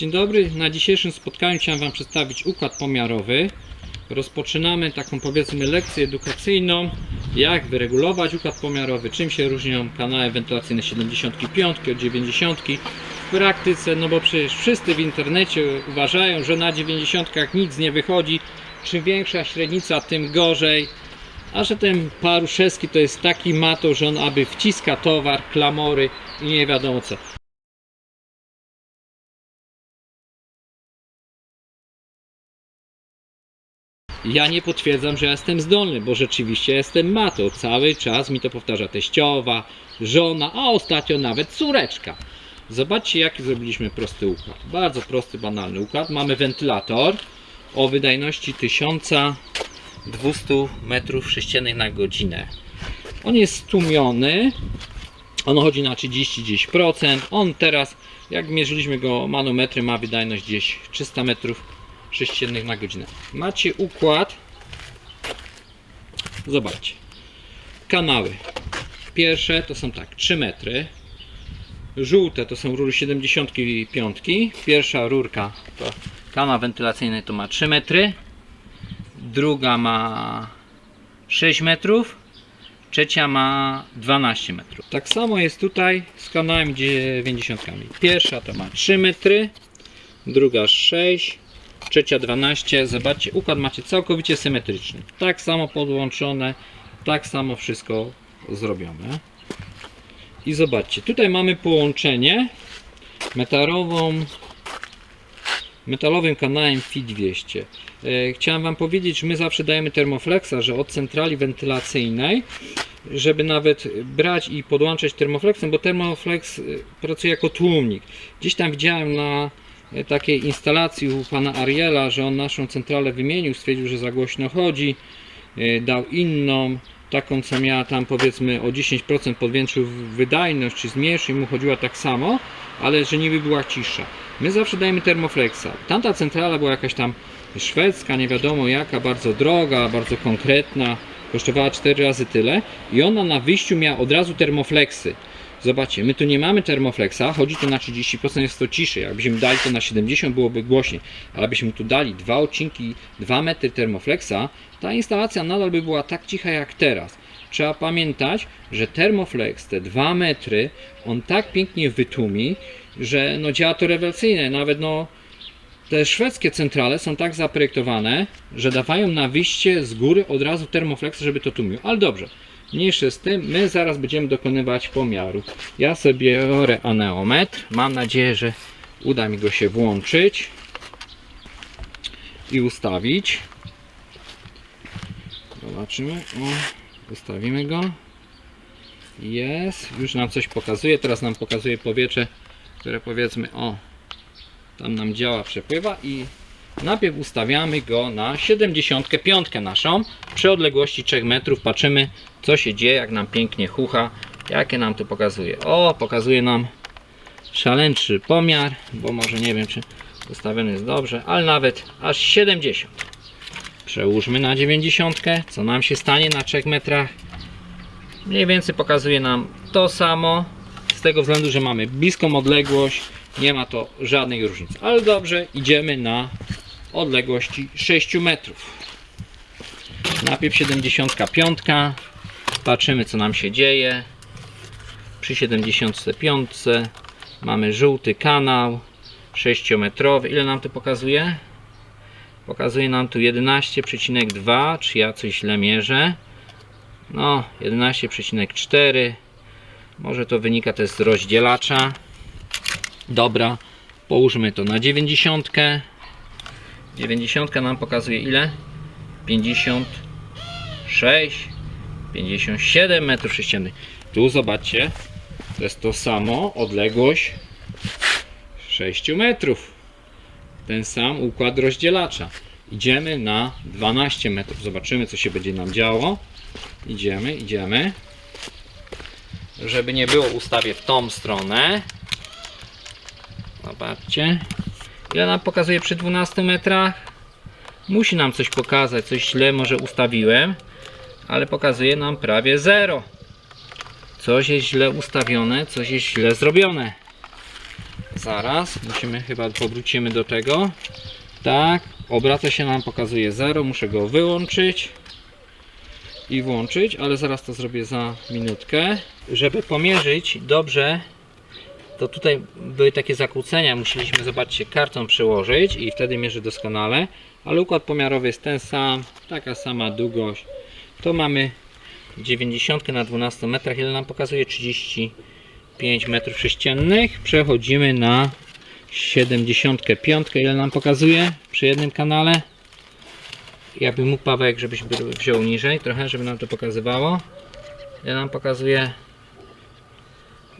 Dzień dobry, na dzisiejszym spotkaniu chciałem Wam przedstawić układ pomiarowy. Rozpoczynamy taką powiedzmy lekcję edukacyjną, jak wyregulować układ pomiarowy, czym się różnią kanały wentylacyjne 75 od 90 w praktyce, no bo przecież wszyscy w internecie uważają, że na 90 nic nie wychodzi, czym większa średnica, tym gorzej. A że ten Paruszewski to jest taki mato, że on aby wciska towar, klamory i nie wiadomo co. Ja nie potwierdzam, że ja jestem zdolny, bo rzeczywiście jestem mato. Cały czas mi to powtarza teściowa, żona, a ostatnio nawet córeczka. Zobaczcie, jaki zrobiliśmy prosty układ. Bardzo prosty, banalny układ. Mamy wentylator o wydajności 1200 m3 na godzinę. On jest stłumiony. On chodzi na 30-10%. On teraz, jak mierzyliśmy go manometrem, ma wydajność gdzieś 300 metrów sześciennych na godzinę. Macie układ. Zobaczcie. Kanały. Pierwsze to są tak, 3 metry. Żółte to są rury 75. Pierwsza rurka to kanał wentylacyjny to ma 3 metry. Druga ma 6 metrów. Trzecia ma 12 metrów. Tak samo jest tutaj z kanałem 90. Pierwsza to ma 3 metry. Druga 6 trzecia 12. Zobaczcie, układ macie całkowicie symetryczny. Tak samo podłączone, tak samo wszystko zrobione. I zobaczcie, tutaj mamy połączenie metalową, metalowym kanałem FI200. E, Chciałem Wam powiedzieć, my zawsze dajemy termoflexa, że od centrali wentylacyjnej, żeby nawet brać i podłączać termoflexem, bo termoflex e, pracuje jako tłumnik. Gdzieś tam widziałem na takiej instalacji u pana Ariela, że on naszą centralę wymienił, stwierdził, że za głośno chodzi, e, dał inną, taką co miała tam powiedzmy o 10% podwiększył wydajność, czy zmniejszył, mu chodziła tak samo, ale że niby była cisza. My zawsze dajemy termoflexa. Tamta centrala była jakaś tam szwedzka, nie wiadomo jaka, bardzo droga, bardzo konkretna, kosztowała 4 razy tyle i ona na wyjściu miała od razu termoflexy. Zobaczcie, my tu nie mamy termoflexa, chodzi tu na 30%, jest to ciszy. Jakbyśmy dali to na 70, byłoby głośniej. Ale byśmy tu dali dwa odcinki, 2 metry termoflexa, ta instalacja nadal by była tak cicha jak teraz. Trzeba pamiętać, że termoflex, te 2 metry, on tak pięknie wytłumi, że no działa to rewelacyjnie. Nawet no, te szwedzkie centrale są tak zaprojektowane, że dawają na wyjście z góry od razu termoflex, żeby to tłumił. Ale dobrze, mniejsze z tym, my zaraz będziemy dokonywać pomiaru. Ja sobie biorę aneometr. Mam nadzieję, że uda mi go się włączyć i ustawić. Zobaczymy. O, ustawimy go. Jest. Już nam coś pokazuje. Teraz nam pokazuje powietrze, które powiedzmy, o, tam nam działa, przepływa i najpierw ustawiamy go na 75 naszą. Przy odległości 3 metrów patrzymy co się dzieje, jak nam pięknie chucha. Jakie nam tu pokazuje? O, pokazuje nam szaleńczy pomiar bo może nie wiem czy ustawiony jest dobrze ale nawet aż 70 przełóżmy na 90 co nam się stanie na 3 metrach? Mniej więcej pokazuje nam to samo z tego względu, że mamy bliską odległość. Nie ma to żadnej różnicy. Ale dobrze, idziemy na odległości 6 metrów. Najpierw 75. Patrzymy co nam się dzieje. Przy 75 mamy żółty kanał 6-metrowy. Ile nam to pokazuje? Pokazuje nam tu 11,2. Czy ja coś źle mierzę? No, 11,4. Może to wynika też z rozdzielacza. Dobra, połóżmy to na 90. 90 nam pokazuje ile? 56, 57 metrów sześciennych. Tu zobaczcie, to jest to samo, odległość 6 metrów. Ten sam układ rozdzielacza. Idziemy na 12 metrów. Zobaczymy, co się będzie nam działo. Idziemy, idziemy. Żeby nie było, ustawię w tą stronę. Zobaczcie. Ile nam pokazuje przy 12 metrach? Musi nam coś pokazać, coś źle może ustawiłem, ale pokazuje nam prawie 0. Coś jest źle ustawione, coś jest źle zrobione. Zaraz, musimy chyba powrócimy do tego. Tak, obraca się nam, pokazuje 0, muszę go wyłączyć i włączyć, ale zaraz to zrobię za minutkę. Żeby pomierzyć dobrze, to tutaj były takie zakłócenia, musieliśmy, zobaczcie, karton przełożyć i wtedy mierzy doskonale, ale układ pomiarowy jest ten sam, taka sama długość. To mamy 90 na 12 metrach, ile nam pokazuje 35 metrów sześciennych. Przechodzimy na 75, ile nam pokazuje przy jednym kanale. Jakby mógł Pawełek, żebyś by- wziął niżej trochę, żeby nam to pokazywało. Ile nam pokazuje?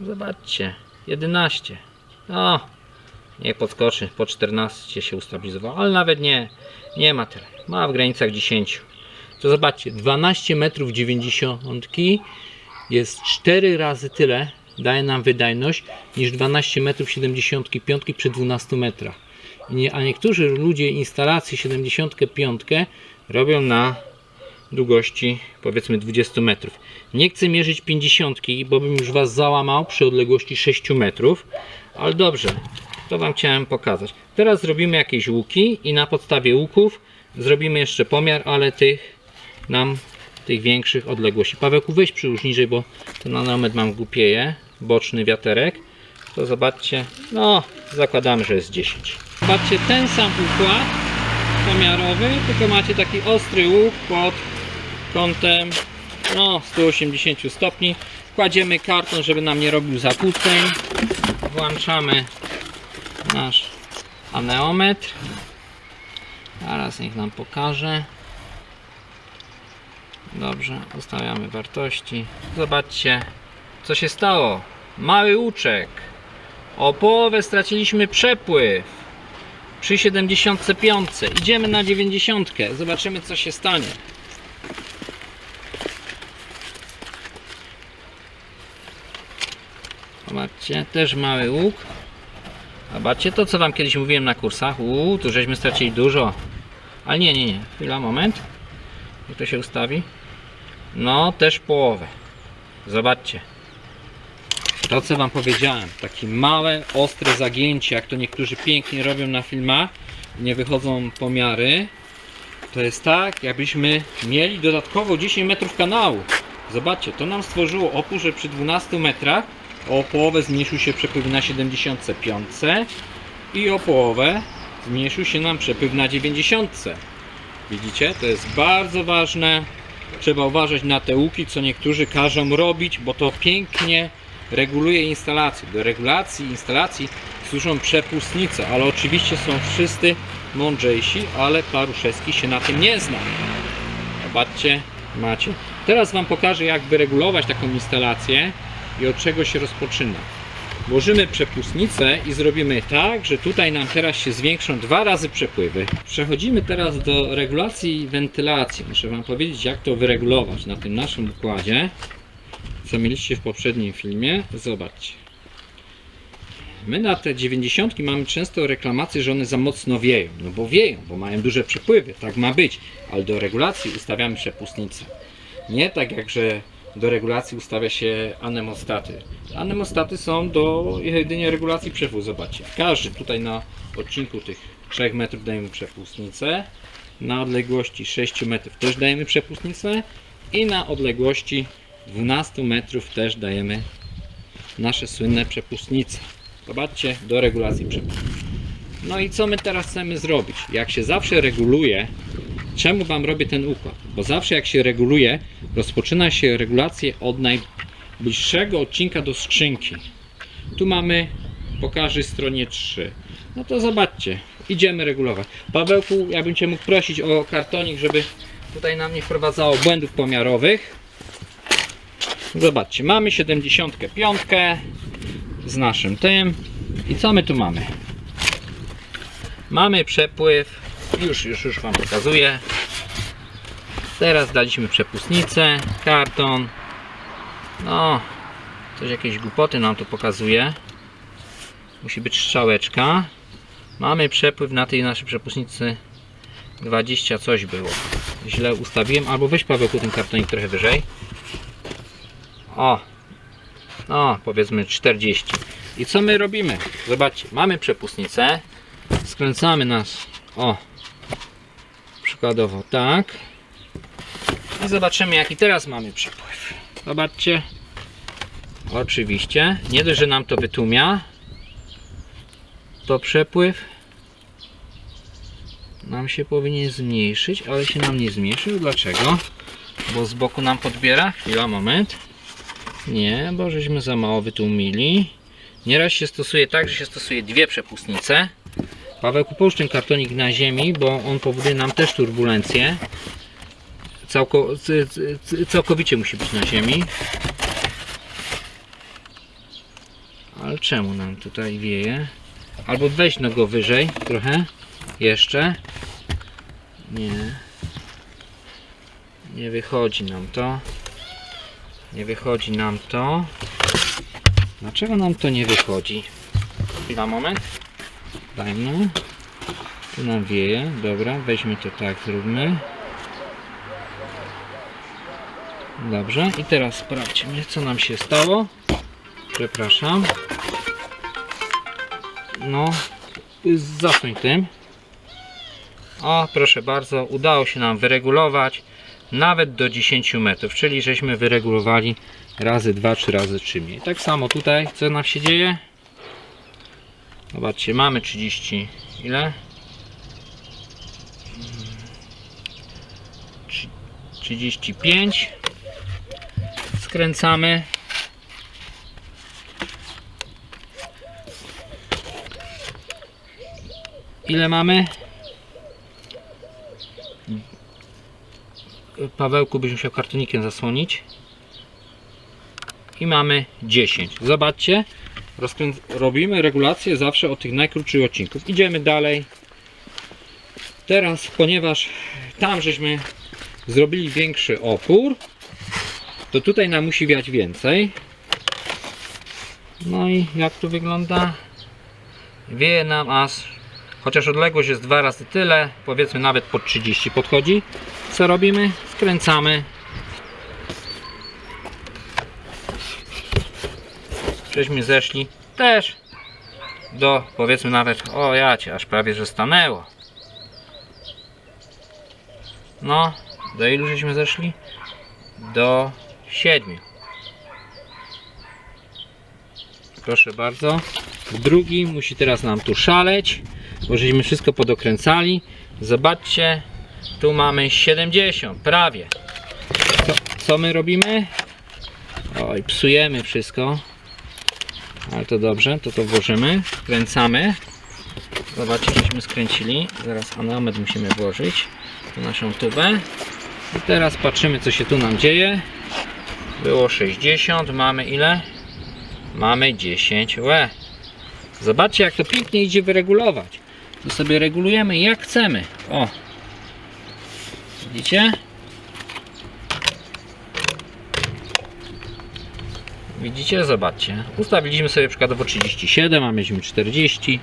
Zobaczcie, 11. O, nie podskoczy, po 14 się ustabilizowało, ale nawet nie, nie ma tyle. Ma w granicach 10. To zobaczcie, 12 metrów 90 jest 4 razy tyle, daje nam wydajność, niż 12 metrów 75 przy 12 metrach. A niektórzy ludzie instalację 75 robią na długości powiedzmy 20 metrów. Nie chcę mierzyć 50, bo bym już Was załamał przy odległości 6 metrów, ale dobrze, to Wam chciałem pokazać. Teraz zrobimy jakieś łuki i na podstawie łuków zrobimy jeszcze pomiar, ale tych nam tych większych odległości. Pawełku weź przyłóż niżej, bo ten nanometr mam głupieje, boczny wiaterek. To zobaczcie, no zakładamy, że jest 10. Zobaczcie ten sam układ pomiarowy, tylko macie taki ostry łuk pod kątem no 180 stopni. Kładziemy karton, żeby nam nie robił zakłóceń. Włączamy nasz aneometr. Zaraz niech nam pokaże. Dobrze, ustawiamy wartości. Zobaczcie, co się stało. Mały łuczek. O połowę straciliśmy przepływ. Przy 75. Idziemy na 90. Zobaczymy, co się stanie. Zobaczcie, też mały łuk. Zobaczcie to, co Wam kiedyś mówiłem na kursach. Uuu, tu żeśmy stracili dużo. Ale nie, nie, nie. Chwila, moment. Jak to się ustawi? No, też połowę. Zobaczcie. To, co Wam powiedziałem. Takie małe, ostre zagięcie, jak to niektórzy pięknie robią na filmach. Nie wychodzą pomiary. To jest tak, jakbyśmy mieli dodatkowo 10 metrów kanału. Zobaczcie, to nam stworzyło opór, że przy 12 metrach o połowę zmniejszył się przepływ na 75 i o połowę zmniejszył się nam przepływ na 90. Widzicie? To jest bardzo ważne. Trzeba uważać na te łuki, co niektórzy każą robić, bo to pięknie reguluje instalację. Do regulacji instalacji służą przepustnice, ale oczywiście są wszyscy mądrzejsi, ale Paruszewski się na tym nie zna. Zobaczcie, macie. Teraz Wam pokażę, jak wyregulować taką instalację i od czego się rozpoczyna. Włożymy przepustnicę i zrobimy tak, że tutaj nam teraz się zwiększą dwa razy przepływy. Przechodzimy teraz do regulacji wentylacji. Muszę Wam powiedzieć, jak to wyregulować na tym naszym układzie, co mieliście w poprzednim filmie. Zobaczcie. My na te 90 mamy często reklamację, że one za mocno wieją. No bo wieją, bo mają duże przepływy, tak ma być. Ale do regulacji ustawiamy przepustnicę. Nie tak jak, że do regulacji ustawia się anemostaty. Anemostaty są do jedynie regulacji przepływu. Zobaczcie, każdy tutaj na odcinku tych 3 metrów dajemy przepustnicę. Na odległości 6 metrów też dajemy przepustnicę. I na odległości 12 metrów też dajemy nasze słynne przepustnice. Zobaczcie, do regulacji przepływu. No i co my teraz chcemy zrobić? Jak się zawsze reguluje, czemu Wam robię ten układ? Bo zawsze jak się reguluje, rozpoczyna się regulację od najbliższego odcinka do skrzynki. Tu mamy, pokażę stronie 3. No to zobaczcie, idziemy regulować. Pawełku, ja bym Cię mógł prosić o kartonik, żeby tutaj nam nie wprowadzało błędów pomiarowych. Zobaczcie, mamy 75 z naszym tym. I co my tu mamy? Mamy przepływ. Już, już, już Wam pokazuję. Teraz daliśmy przepustnicę, karton. No, coś jakieś głupoty nam to pokazuje. Musi być strzałeczka. Mamy przepływ na tej naszej przepustnicy 20 coś było. Źle ustawiłem. Albo weź Pawełku ten kartonik trochę wyżej. O, no powiedzmy 40. I co my robimy? Zobaczcie, mamy przepustnicę. Skręcamy nas. O. Przykładowo tak. I zobaczymy jaki teraz mamy przepływ. Zobaczcie. Oczywiście. Nie dość, że nam to wytłumia. To przepływ nam się powinien zmniejszyć, ale się nam nie zmniejszył. Dlaczego? Bo z boku nam podbiera. Chwila, moment. Nie, bo żeśmy za mało wytłumili. Nieraz się stosuje tak, że się stosuje dwie przepustnice. Połóż ten kartonik na ziemi, bo on powoduje nam też turbulencję. Całko, całkowicie musi być na ziemi. Ale czemu nam tutaj wieje? Albo weź no go wyżej trochę. Jeszcze. Nie. Nie wychodzi nam to. Nie wychodzi nam to. Dlaczego nam to nie wychodzi? Chwila, moment. Dajmy. Tu nam wieje. Dobra, weźmy to tak, zróbmy. Dobrze, i teraz sprawdźmy, co nam się stało. Przepraszam. No, zasłoń tym. O, proszę bardzo, udało się nam wyregulować nawet do 10 metrów, czyli żeśmy wyregulowali razy 2 czy razy 3 mniej. Tak samo tutaj, co nam się dzieje? Zobaczcie, mamy 30, ile? Trzy- 35 skręcamy ile mamy? Pawełku byś musiał kartonikiem zasłonić. I mamy 10. Zobaczcie, robimy regulację zawsze od tych najkrótszych odcinków. Idziemy dalej. Teraz, ponieważ tam żeśmy zrobili większy opór, to tutaj nam musi wiać więcej. No i jak tu wygląda? Wieje nam aż, chociaż odległość jest dwa razy tyle, powiedzmy nawet po 30 podchodzi. Co robimy? Skręcamy. Żeśmy zeszli też do powiedzmy nawet, o jacie, aż prawie że stanęło. No, do ilu żeśmy zeszli? Do 7. Proszę bardzo. Drugi musi teraz nam tu szaleć, bo żeśmy wszystko podokręcali. Zobaczcie, tu mamy 70, prawie. Co, co my robimy? Oj, psujemy wszystko. Ale to dobrze, to to włożymy. Kręcamy. Zobaczcie, żeśmy skręcili. Zaraz anometr musimy włożyć. Tu naszą tubę. I teraz patrzymy, co się tu nam dzieje. Było 60, mamy ile? Mamy 10 łe. Zobaczcie, jak to pięknie idzie wyregulować. Tu sobie regulujemy jak chcemy. O, Widzicie? Widzicie? Zobaczcie. Ustawiliśmy sobie przykładowo 37, a mieliśmy 40.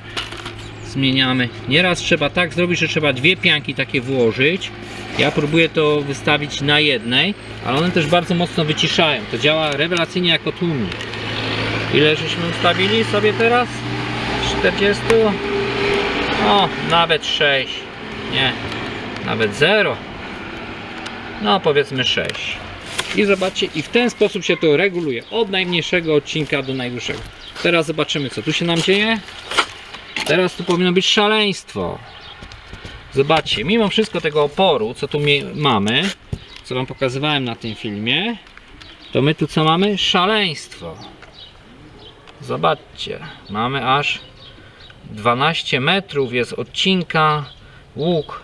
Zmieniamy. Nieraz trzeba tak zrobić, że trzeba dwie pianki takie włożyć. Ja próbuję to wystawić na jednej, ale one też bardzo mocno wyciszają. To działa rewelacyjnie jako tłumik. Ile żeśmy ustawili sobie teraz? 40? O, nawet 6. Nie, nawet 0 no powiedzmy 6 i zobaczcie i w ten sposób się to reguluje. Od najmniejszego odcinka do najdłuższego. Teraz zobaczymy co tu się nam dzieje. Teraz tu powinno być szaleństwo. Zobaczcie mimo wszystko tego oporu co tu mamy co wam pokazywałem na tym filmie to my tu co mamy? Szaleństwo. Zobaczcie mamy aż 12 metrów jest odcinka łuk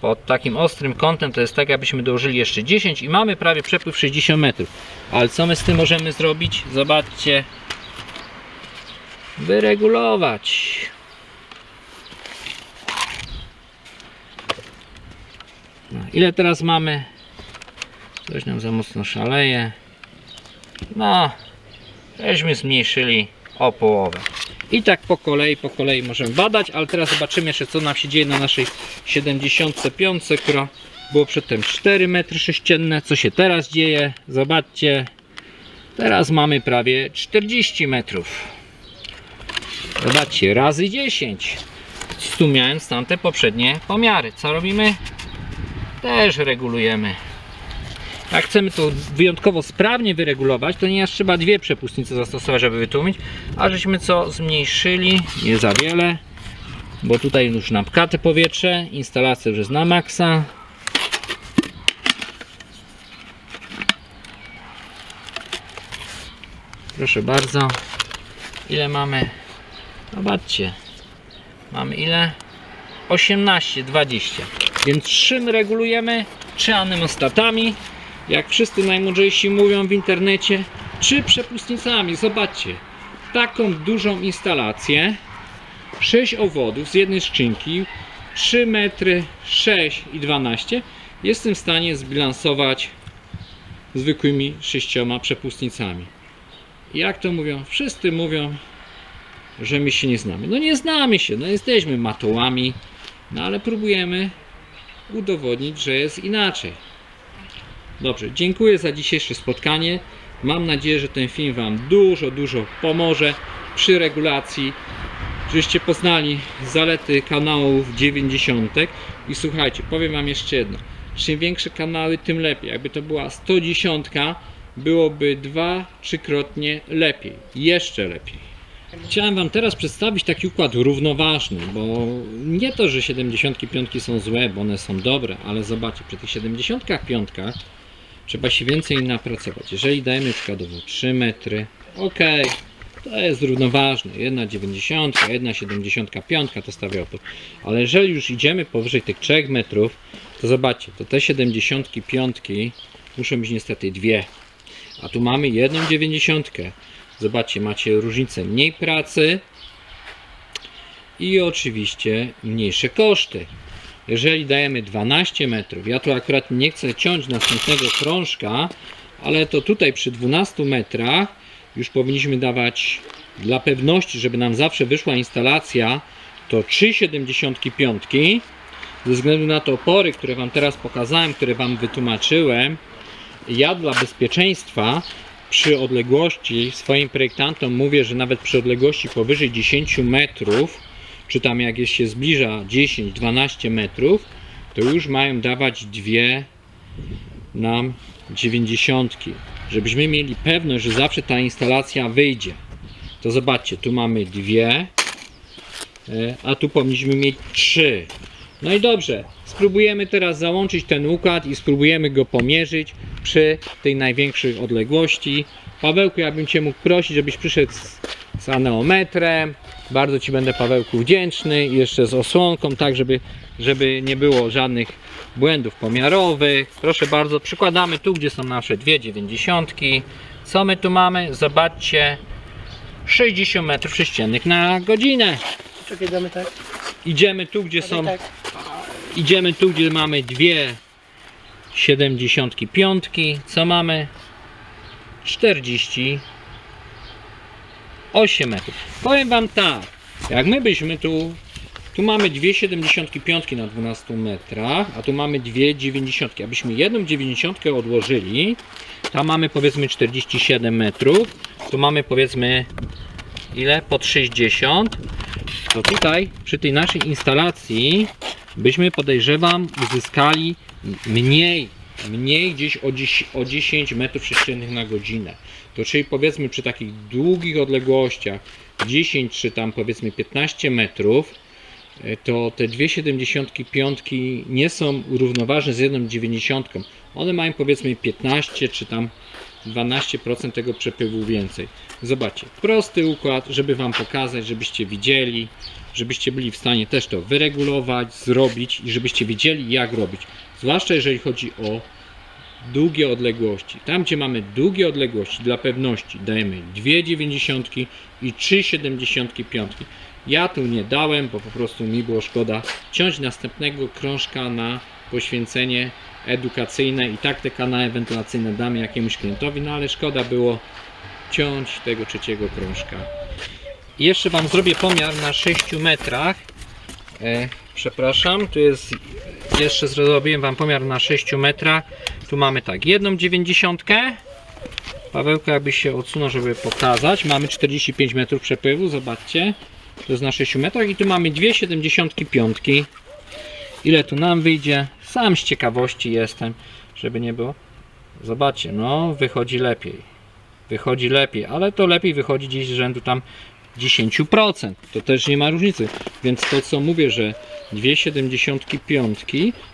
pod takim ostrym kątem to jest tak jakbyśmy dołożyli jeszcze 10 i mamy prawie przepływ 60 metrów. Ale co my z tym możemy zrobić? Zobaczcie. Wyregulować. No, ile teraz mamy? Coś nam za mocno szaleje. No żeśmy zmniejszyli o połowę i tak po kolei, po kolei możemy badać, ale teraz zobaczymy jeszcze co nam się dzieje na naszej 75, która było przedtem 4 metry sześcienne. Co się teraz dzieje? Zobaczcie. Teraz mamy prawie 40 metrów. Zobaczcie, razy 10. Stłumiając tamte poprzednie pomiary. Co robimy? Też regulujemy. Jak chcemy to wyjątkowo sprawnie wyregulować, to nie aż trzeba dwie przepustnice zastosować, żeby wytłumić, a żeśmy co zmniejszyli, nie za wiele, bo tutaj już nam pka te powietrze, instalacja już jest na maksa. Proszę bardzo. Ile mamy? Zobaczcie. Mamy ile? 18, 20. Więc czym regulujemy? Czy anemostatami, jak wszyscy najmądrzejsi mówią w internecie, czy przepustnicami. Zobaczcie, taką dużą instalację, 6 owodów z jednej skrzynki, 3 metry 6 i 12 jestem w stanie zbilansować zwykłymi sześcioma przepustnicami. Jak to mówią? Wszyscy mówią, że my się nie znamy. No nie znamy się, no jesteśmy matołami, no ale próbujemy udowodnić, że jest inaczej. Dobrze, dziękuję za dzisiejsze spotkanie. Mam nadzieję, że ten film Wam dużo, dużo pomoże przy regulacji, żebyście poznali zalety kanałów 90. I słuchajcie, powiem Wam jeszcze jedno. Czym większe kanały, tym lepiej. Jakby to była 110, byłoby dwa, trzykrotnie lepiej. Jeszcze lepiej. Chciałem Wam teraz przedstawić taki układ równoważny, bo nie to, że 75 są złe, bo one są dobre, ale zobaczcie, przy tych 75 trzeba się więcej napracować. Jeżeli dajemy przykładowo 3 metry, ok, to jest równoważne. Jedna 90, jedna 75 to stawia opór. Ale jeżeli już idziemy powyżej tych 3 metrów, to zobaczcie, to te 75 muszą być niestety dwie. A tu mamy jedną 90. Zobaczcie, macie różnicę mniej pracy i oczywiście mniejsze koszty. Jeżeli dajemy 12 metrów, ja tu akurat nie chcę ciąć następnego krążka, ale to tutaj przy 12 metrach już powinniśmy dawać dla pewności, żeby nam zawsze wyszła instalacja, to 3,75 ze względu na te opory, które Wam teraz pokazałem, które Wam wytłumaczyłem, ja dla bezpieczeństwa przy odległości swoim projektantom mówię, że nawet przy odległości powyżej 10 metrów, czy tam jak się zbliża 10-12 metrów, to już mają dawać dwie nam 90, żebyśmy mieli pewność, że zawsze ta instalacja wyjdzie. To zobaczcie, tu mamy dwie, e, a tu powinniśmy mieć trzy. No i dobrze, spróbujemy teraz załączyć ten układ i spróbujemy go pomierzyć przy tej największej odległości. Pawełku, ja bym Cię mógł prosić, żebyś przyszedł z, z aneometrem. Bardzo Ci będę Pawełku wdzięczny i jeszcze z osłonką, tak żeby, żeby nie było żadnych błędów pomiarowych. Proszę bardzo, przykładamy tu, gdzie są nasze dwie dziewięćdziesiątki. Co my tu mamy? Zobaczcie, 60 metrów sześciennych na godzinę. Czekaj, damy tak. Idziemy tu, gdzie są tak. Idziemy tu, gdzie mamy dwie 75. Co mamy? 48 metrów. Powiem Wam tak, jak my byśmy tu, tu mamy dwie 75 na 12 metrach, a tu mamy dwie 90. Abyśmy jedną 90 odłożyli, tam mamy powiedzmy 47 metrów, tu mamy powiedzmy ile? Pod 60. To tutaj przy tej naszej instalacji byśmy podejrzewam uzyskali mniej, mniej gdzieś o 10, o 10 metrów sześciennych na godzinę. To czyli powiedzmy przy takich długich odległościach 10 czy tam powiedzmy 15 metrów e, to te dwie 75 nie są równoważne z jedną 90. One mają powiedzmy 15 czy tam 12% tego przepływu więcej. Zobaczcie, prosty układ, żeby Wam pokazać, żebyście widzieli, żebyście byli w stanie też to wyregulować, zrobić i żebyście wiedzieli jak robić. Zwłaszcza jeżeli chodzi o długie odległości. Tam gdzie mamy długie odległości, dla pewności dajemy 2,90 i 3,75. Ja tu nie dałem, bo po prostu mi było szkoda ciąć następnego krążka na poświęcenie edukacyjne i tak te kanały wentylacyjne damy jakiemuś klientowi, no ale szkoda było ciąć tego trzeciego krążka. Jeszcze Wam zrobię pomiar na 6 metrach. E, przepraszam, tu jest jeszcze zrobiłem Wam pomiar na 6 metrach. Tu mamy tak, jedną 90. Pawełka jakby się odsunął, żeby pokazać. Mamy 45 metrów przepływu, zobaczcie. To jest na 6 metrach i tu mamy dwie 75. Ile tu nam wyjdzie? Sam z ciekawości jestem, żeby nie było. Zobaczcie, no wychodzi lepiej. Wychodzi lepiej, ale to lepiej wychodzi gdzieś z rzędu tam 10%. To też nie ma różnicy. Więc to co mówię, że dwie 75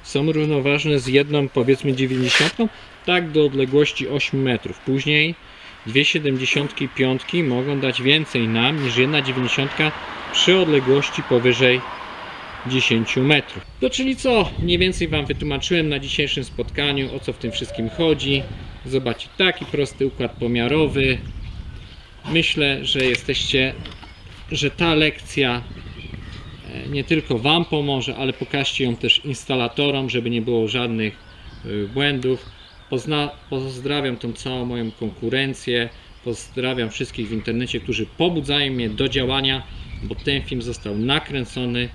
są równoważne z jedną powiedzmy 90, tak do odległości 8 metrów. Później dwie 75 mogą dać więcej nam niż jedna 90 przy odległości powyżej 10 metrów. To czyli co? Mniej więcej Wam wytłumaczyłem na dzisiejszym spotkaniu o co w tym wszystkim chodzi. Zobaczcie, taki prosty układ pomiarowy. Myślę, że jesteście, że ta lekcja e, nie tylko Wam pomoże, ale pokażcie ją też instalatorom, żeby nie było żadnych y, błędów. Pozna, pozdrawiam tą całą moją konkurencję. Pozdrawiam wszystkich w internecie, którzy pobudzają mnie do działania, bo ten film został nakręcony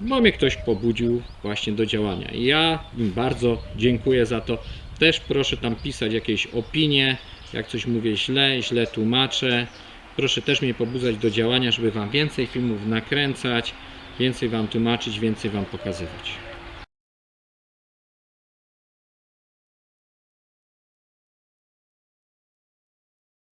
bo mnie ktoś pobudził właśnie do działania. Ja im bardzo dziękuję za to. Też proszę tam pisać jakieś opinie, jak coś mówię źle, źle tłumaczę. Proszę też mnie pobudzać do działania, żeby Wam więcej filmów nakręcać, więcej Wam tłumaczyć, więcej Wam pokazywać.